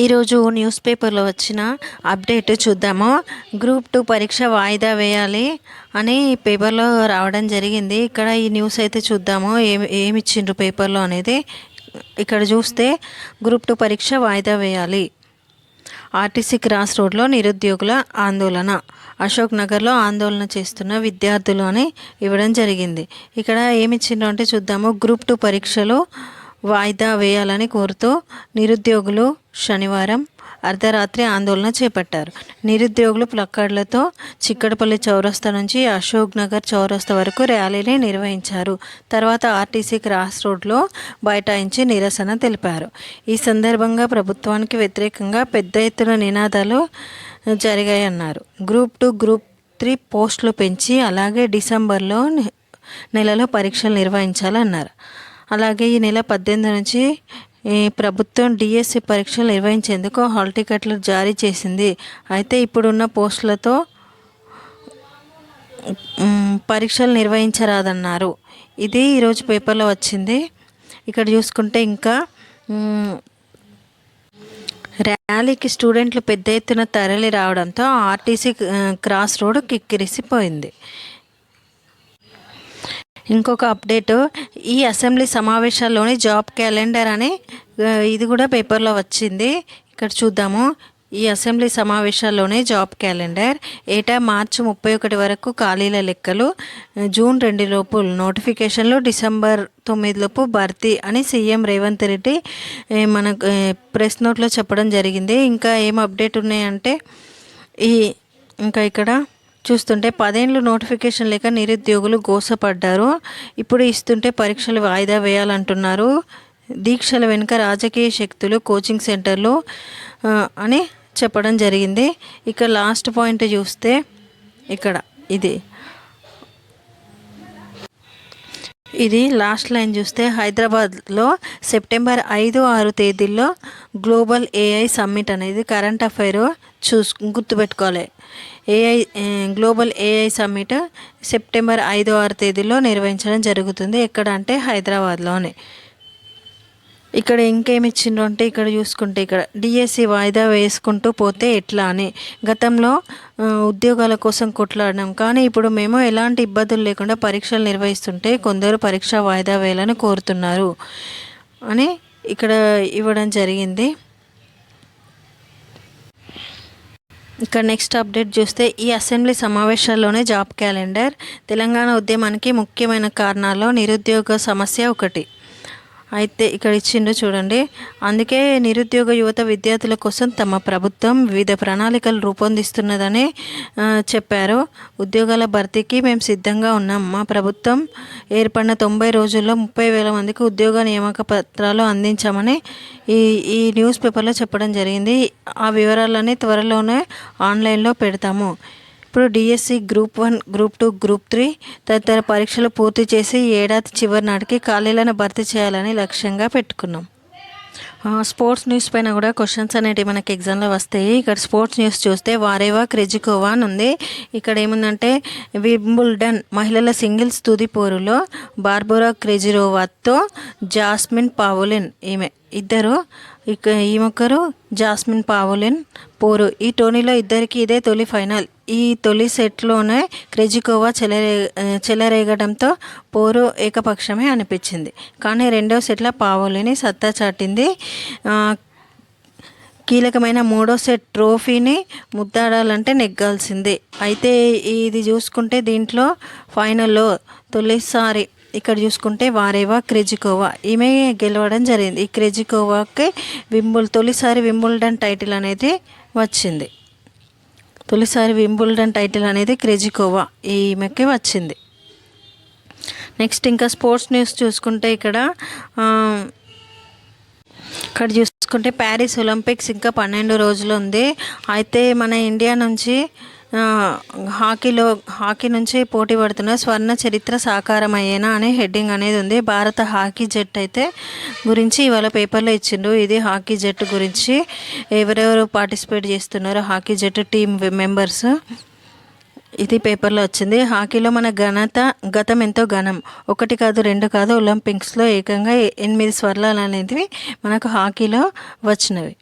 ఈరోజు న్యూస్ పేపర్లో వచ్చిన అప్డేట్ చూద్దాము. గ్రూప్ టూ పరీక్ష వాయిదా వేయాలి అని పేపర్లో రావడం జరిగింది. ఇక్కడ ఈ న్యూస్ అయితే చూద్దాము. ఏమి ఏమి ఇచ్చిండ్రు పేపర్లో అనేది? ఇక్కడ చూస్తే గ్రూప్ టూ పరీక్ష వాయిదా వేయాలి. ఆర్టీసీ క్రాస్ రోడ్లో నిరుద్యోగుల ఆందోళన. అశోక్ నగర్లో ఆందోళన చేస్తున్న విద్యార్థులు అని ఇవ్వడం జరిగింది. ఇక్కడ ఏమి ఇచ్చిండ్రు అంటే చూద్దాము. గ్రూప్ టూ పరీక్షలు వాయిదా వేయాలని కోరుతూ నిరుద్యోగులు శనివారం అర్ధరాత్రి ఆందోళన చేపట్టారు. నిరుద్యోగులు ప్లక్కార్డులతో చిక్కడపల్లి చౌరస్తా నుంచి అశోక్ నగర్ చౌరస్తా వరకు ర్యాలీని నిర్వహించారు. తర్వాత ఆర్టీసీ క్రాస్ రోడ్లో బైఠాయించి నిరసన తెలిపారు. ఈ సందర్భంగా ప్రభుత్వానికి వ్యతిరేకంగా పెద్ద ఎత్తున నినాదాలు జరిగాయన్నారు. గ్రూప్ టూ గ్రూప్ త్రీ పోస్టులు పెంచి అలాగే డిసెంబర్లో నెలలో పరీక్షలు నిర్వహించాలన్నారు. అలాగే ఈ నెల పద్దెనిమిది నుంచి ఈ ప్రభుత్వం డిఎస్సి పరీక్షలు నిర్వహించేందుకు హాల్ టికెట్లు జారీ చేసింది. అయితే ఇప్పుడున్న పోస్టులతో పరీక్షలు నిర్వహించరాదన్నారు. ఇది ఈరోజు పేపర్లో వచ్చింది. ఇక్కడ చూసుకుంటే ఇంకా ర్యాలీకి స్టూడెంట్లు పెద్ద ఎత్తున తరలి రావడంతో ఆర్టీసీ క్రాస్ రోడ్ కిక్కిరిసిపోయింది. ఇంకొక అప్డేట్ ఈ అసెంబ్లీ సమావేశాల్లోని జాబ్ క్యాలెండర్ అని ఇది కూడా పేపర్లో వచ్చింది. ఇక్కడ చూద్దాము. ఈ అసెంబ్లీ సమావేశాల్లోనే జాబ్ క్యాలెండర్. ఏటా మార్చి ముప్పై ఒకటి వరకు ఖాళీల లెక్కలు. జూన్ రెండు లోపు నోటిఫికేషన్లు డిసెంబర్ తొమ్మిది లోపు భర్తీ అని సీఎం రేవంత్ రెడ్డి మన ప్రెస్ నోట్లో చెప్పడం జరిగింది. ఇంకా ఏం అప్డేట్ ఉన్నాయంటే ఈ ఇంకా ఇక్కడ చూస్తుంటే పదేళ్ళు నోటిఫికేషన్ లేక నిరుద్యోగులు గోసపడ్డారు. ఇప్పుడు ఇస్తుంటే పరీక్షలు వాయిదా వేయాలంటున్నారు. దీక్షల వెనుక రాజకీయ శక్తులు కోచింగ్ సెంటర్లు అని చెప్పడం జరిగింది. ఇక లాస్ట్ పాయింట్ చూస్తే ఇక్కడ ఇది. ఇది లాస్ట్ లైన్ చూస్తే హైదరాబాద్లో సెప్టెంబర్ ఐదు ఆరు తేదీల్లో గ్లోబల్ ఏఐ సమ్మిట్ అనేది కరెంట్ అఫైర్ చూసు గుర్తుపెట్టుకోవాలి. AI global AI summit September ఐదో ఆరు తేదీలో నిర్వహించడం జరుగుతుంది. ఎక్కడ అంటే హైదరాబాద్లోనే. ఇక్కడ ఇంకేమి ఇచ్చిండ్రు అంటే ఇక్కడ చూసుకుంటే ఇక్కడ డిఎస్సి వాయిదా వేసుకుంటూ పోతే ఎట్లా అని. గతంలో ఉద్యోగాల కోసం కొట్లాడినాం. కానీ ఇప్పుడు మేము ఎలాంటి ఇబ్బందులు లేకుండా పరీక్షలు నిర్వహిస్తుంటే కొందరు పరీక్ష వాయిదా వేయాలని కోరుతున్నారు అని ఇక్కడ ఇవ్వడం జరిగింది. ఇక్కడ నెక్స్ట్ అప్డేట్ చూస్తే ఈ అసెంబ్లీ సమావేశాల్లోనే జాబ్ క్యాలెండర్ తెలంగాణ ఉద్యమానికి ముఖ్యమైన కారణాల్లో నిరుద్యోగ సమస్య ఒకటి. అయితే ఇక్కడ ఇచ్చిండు చూడండి. అందుకే నిరుద్యోగ యువత విద్యార్థుల కోసం తమ ప్రభుత్వం వివిధ ప్రణాళికలు రూపొందిస్తున్నదని చెప్పారు. ఉద్యోగాల భర్తీకి మేము సిద్ధంగా ఉన్నాం. మా ప్రభుత్వం ఏర్పడిన తొంభై రోజుల్లో ముప్పై వేల మందికి ఉద్యోగ నియామక పత్రాలు అందించామని ఈ ఈ న్యూస్ పేపర్లో చెప్పడం జరిగింది. ఆ వివరాలన్నీ త్వరలోనే ఆన్లైన్లో పెడతాము. ఇప్పుడు DSC group one group two group three తదితర పరీక్షలు పూర్తి చేసి ఏడాది చివరి నాటికి ఖాళీలను భర్తీ చేయాలని లక్ష్యంగా పెట్టుకున్నాం. స్పోర్ట్స్ న్యూస్ పైన కూడా క్వశ్చన్స్ అనేటివి మనకి ఎగ్జామ్లో వస్తాయి. ఇక్కడ స్పోర్ట్స్ న్యూస్ చూస్తే వారేవా క్రెజికోవా అని ఉంది. ఇక్కడ ఏముందంటే వింబుల్డన్ మహిళల సింగిల్స్ తుది పోరులో బార్బోరా క్రెజిరోవాతో జాస్మిన్ పావులిన్ ఈమె ఇద్దరు ఇక ఈమొక్కరు జాస్మిన్ పావులిన్ పోరు. ఈ టోర్నీలో ఇద్దరికి ఇదే తొలి ఫైనల్. ఈ తొలి సెట్లోనే క్రెజికోవా చెలరే చెలరేగడంతో పోరు ఏకపక్షమే అనిపించింది. కానీ రెండో సెట్లో పావోలిని సత్తా చాటింది. కీలకమైన మూడో సెట్ ట్రోఫీని ముద్దాడాలంటే నెగ్గాల్సిందే. అయితే ఇది చూసుకుంటే దీంట్లో ఫైనల్లో తొలిసారి ఇక్కడ చూసుకుంటే వారేవా క్రెజికోవా. ఈమె గెలవడం జరిగింది. ఈ క్రెజికోవాకి వింబుల్ తొలిసారి వింబుల్డన్ టైటిల్ అనేది వచ్చింది. తొలిసారి వింబుల్డన్ టైటిల్ అనేది క్రెజికోవా ఈమెకి వచ్చింది. నెక్స్ట్ ఇంకా స్పోర్ట్స్ న్యూస్ చూసుకుంటే ఇక్కడ ఇక్కడ చూసుకుంటే ప్యారిస్ ఒలింపిక్స్ ఇంకా పన్నెండు రోజులు ఉంది. అయితే మన ఇండియా నుంచి హాకీలో హాకీ నుంచి పోటీ పడుతున్న స్వర్ణ చరిత్ర సాకారం అయ్యేనా అనే హెడ్డింగ్ అనేది ఉంది. భారత హాకీ జట్టు అయితే గురించి ఇవాళ పేపర్లో ఇచ్చిండు ఇది హాకీ జట్టు గురించి ఎవరెవరు పార్టిసిపేట్ చేస్తున్నారో హాకీ జట్టు టీం మెంబర్స్. ఇది పేపర్లో వచ్చింది. హాకీలో మన ఘనత గతం ఎంతో ఘనం. ఒకటి కాదు రెండు కాదు ఒలింపిక్స్లో ఏకంగా ఎనిమిది స్వర్ణాలు అనేవి మనకు హాకీలో వచ్చినవి.